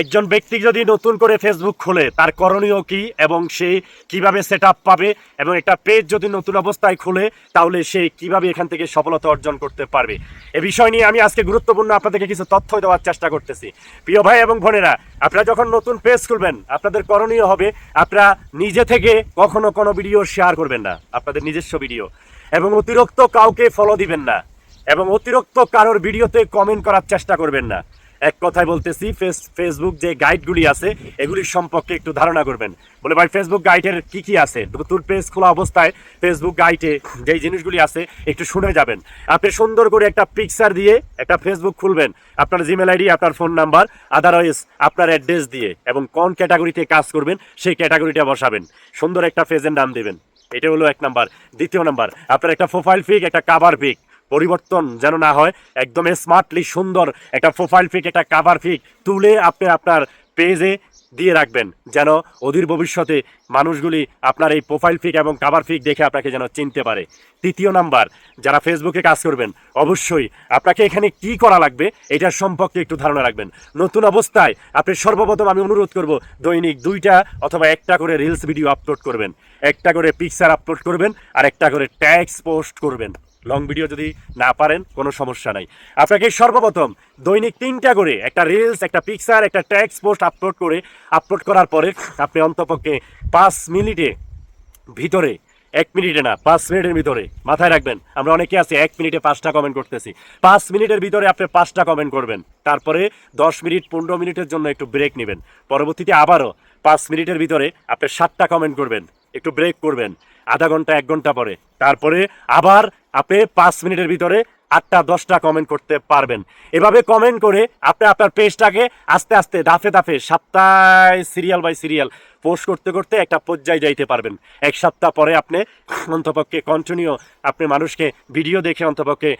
একজন ব্যক্তি যদি নতুন করে ফেসবুক খোলে, তার করণীয় কি এবং সে কীভাবে সেট পাবে এবং একটা পেজ যদি নতুন অবস্থায় খোলে, তাহলে সে কীভাবে এখান থেকে সফলতা অর্জন করতে পারবে? এ বিষয় নিয়ে আমি আজকে গুরুত্বপূর্ণ আপনাদেরকে কিছু তথ্য দেওয়ার চেষ্টা করতেছি। প্রিয় ভাই এবং বোনেরা, আপনারা যখন নতুন পেজ খুলবেন, আপনাদের করণীয় হবে আপনারা নিজে থেকে কখনো কোনো ভিডিও শেয়ার করবেন না, আপনাদের নিজস্ব ভিডিও এবং অতিরিক্ত কাউকে ফলো দিবেন না এবং অতিরিক্ত কারোর ভিডিওতে কমেন্ট করার চেষ্টা করবেন না। এক কথায় বলতেছি, ফেস ফেসবুক যে গাইডগুলি আছে, এগুলির সম্পর্কে একটু ধারণা করবেন। বলে ভাই ফেসবুক গাইডের কি কি আছে? নতুন পেজ খোলা অবস্থায় ফেসবুক গাইডে যেই জিনিসগুলি আছে, একটু শুনে যাবেন। আপনি সুন্দর করে একটা পিকচার দিয়ে একটা ফেসবুক খুলবেন, আপনার জিমেল আইডি আপনার ফোন নাম্বার আদারওয়াইজ আপনার অ্যাড্রেস দিয়ে, এবং কোন ক্যাটাগরিতে কাজ করবেন, সেই ক্যাটাগরিটা বসাবেন। সুন্দর একটা ফেজের নাম দেবেন। এটা হলো এক নাম্বার দ্বিতীয় নাম্বার আপনার একটা প্রোফাইল পিক একটা কাভার পিক পরিবর্তন যেন না হয় একদম স্মার্টলি সুন্দর একটা প্রোফাইল পিক একটা কাভার পিক তুলে আপনি আপনার পেজে দিয়ে রাখবেন, যেন অধীর ভবিষ্যতে মানুষগুলি আপনার এই প্রোফাইল পিক এবং কাভার পিক দেখে আপনাকে যেন চিনতে পারে। তৃতীয় নাম্বার, যারা ফেসবুকে কাজ করবেন, অবশ্যই আপনাকে এখানে কি করা লাগবে, এটার সম্পর্কে একটু ধারণা রাখবেন। নতুন অবস্থায় আপনি সর্বপ্রথম আমি অনুরোধ করব, দৈনিক দুইটা অথবা একটা করে রিলস ভিডিও আপলোড করবেন, একটা করে পিকচার আপলোড করবেন, আর একটা করে ট্যাক্স পোস্ট করবেন। লং ভিডিও যদি না পারেন, কোনো সমস্যা নাই। আপনাকে সর্বপ্রথম দৈনিক তিনটা করে একটা রিলস একটা পিকচার একটা ট্যাক্স পোস্ট আপলোড করে আপলোড করার পরে আপনি অন্তপক্ষে পাঁচ মিনিটে ভিতরে, এক মিনিটে না, পাঁচ মিনিটের ভিতরে মাথায় রাখবেন। আমরা অনেকে আছি, এক মিনিটে পাঁচটা কমেন্ট করতেছি। পাঁচ মিনিটের ভিতরে আপনি পাঁচটা কমেন্ট করবেন। তারপরে দশ মিনিট, পনেরো মিনিটের জন্য একটু ব্রেক নেবেন। পরবর্তীতে আবারও পাঁচ মিনিটের ভিতরে আপনি সাতটা কমেন্ট করবেন। একটু ব্রেক করবেন। আধা ঘণ্টা, এক ঘণ্টা পরে। তারপরে আবার আপনি পাঁচ মিনিটের ভিতরে আটটা, দশটা কমেন্ট করতে পারবেন। এভাবে কমেন্ট করে আপনি আপনার পেজটাকে আস্তে আস্তে দাফে দাফে সপ্তাহে সিরিয়াল বাই সিরিয়াল পোস্ট করতে করতে একটা পর্যায়ে যাইতে পারবেন। এক সপ্তাহ পরে আপনি অন্তপক্ষে কন্টিনিউ আপনি মানুষকে ভিডিও দেখে অন্তপক্ষে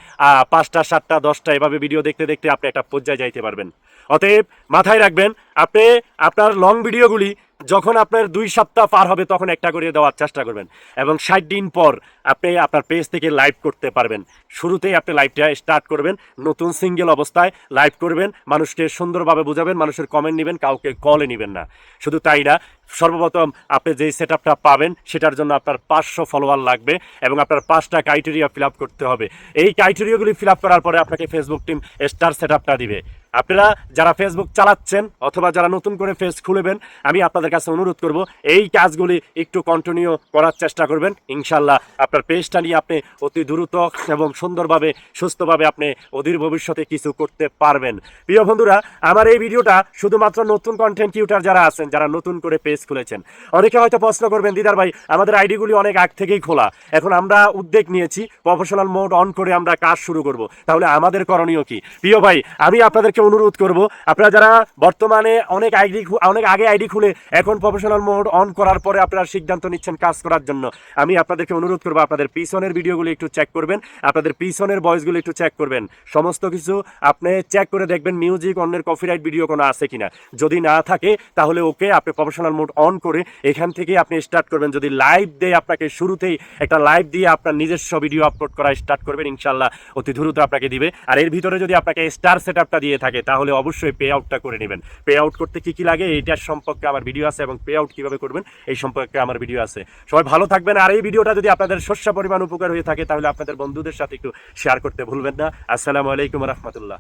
পাঁচটা, সাতটা, দশটা এভাবে ভিডিও দেখতে দেখতে আপনি একটা পর্যায়ে যাইতে পারবেন। অতএব মাথায় রাখবেন, আপনি আপনার লং ভিডিওগুলি যখন আপনার দুই সপ্তাহ পার হবে, তখন একটা করে দেওয়ার চেষ্টা করবেন। এবং ষাট দিন পর আপনি আপনার পেজ থেকে লাইভ করতে পারবেন। শুরুতেই আপনি লাইভটা স্টার্ট করবেন, নতুন সিঙ্গেল অবস্থায় লাইভ করবেন, মানুষকে সুন্দরভাবে বোঝাবেন, মানুষের কমেন্ট নেবেন, কাউকে কলে নেবেন না। শুধু তাই না, সর্বপ্রথম আপনি যেই সেট পাবেন, সেটার জন্য আপনার পাঁচশো ফলোয়ার লাগবে এবং আপনার পাঁচটা ক্রাইটেরিয়া ফিল করতে হবে। এই ক্রাইটেরিয়াগুলি ফিল করার পরে আপনাকে ফেসবুক টিম স্টার সেট দিবে। আপনারা যারা ফেসবুক চালাচ্ছেন অথবা যারা নতুন করে ফেস খুলবেন, আমি আপনাদের কাছে অনুরোধ করব, এই কাজগুলি একটু কন্টিনিউ করার চেষ্টা করবেন। ইনশাল্লাহ আপনার পেজটা নিয়ে আপনি অতি দ্রুত এবং সুন্দরভাবে, সুস্থভাবে আপনি অধীর ভবিষ্যতে কিছু করতে পারবেন। প্রিয় বন্ধুরা, আমার এই ভিডিওটা শুধুমাত্র নতুন কন্টেন্ট কিউটার যারা আছেন, যারা নতুন করে পেজ খুলেছেন, অনেকে হয়তো প্রশ্ন করবেন, দিদার ভাই, আমাদের আইডিগুলি অনেক আগ থেকেই খোলা। এখন আমরা উদ্যোগ নিয়েছি প্রফেশনাল মোড অন করে আমরা কাজ শুরু করব। তাহলে আমাদের করণীয় কি? প্রিয় ভাই, আমি আপনাদেরকে অনুরোধ করব। আপনারা যারা বর্তমানে অনেক আইডি অনেক আগে আইডি খুলে এখন প্রফেশনাল মোড অন করার পরে আপনারা সিদ্ধান্ত নিচ্ছেন কাজ করার জন্য। আমি আপনাদেরকে অনুরোধ করব, আপনাদের পিছনের ভিডিওগুলো একটু চেক করবেন, আপনাদের পিছনের ভয়েসগুলো একটু চেক করবেন। সমস্ত কিছু আপনি চেক করে দেখবেন মিউজিক অন্যের কপিরাইট ভিডিও কোনো আছে কিনা। যদি না থাকে, তাহলে ওকে আপনি প্রফেশনাল মোড অন করে এখান থেকে আপনি স্টার্ট করবেন। যদি লাইভ দেয় আপনাকে শুরুতেই, একটা লাইভ দিয়ে আপনার নিজস্ব ভিডিও আপলোড করা স্টার্ট করবেন ইনশাল্লাহ অতি দ্রুত আপনাকে দিবে। আর এর ভিতরে যদি আপনাকে স্টার সেট দিয়ে থাকে তাহলে অবশ্যই পে আউটটা করে নেবেন। পে আউট করতে কি কী লাগে এইটার সম্পর্কে আমার ভিডিও আছে এবং পে আউট কীভাবে করবেন, এই সম্পর্কে আমার ভিডিও আছে। সবাই ভালো থাকবেন, আর এই ভিডিওটা যদি আপনাদের শস্য পরিমাণ উপকার হয়ে থাকে, তাহলে আপনাদের বন্ধুদের সাথে একটু শেয়ার করতে ভুলবেন না। আসসালামু আলাইকুম রহমতুল্লাহ।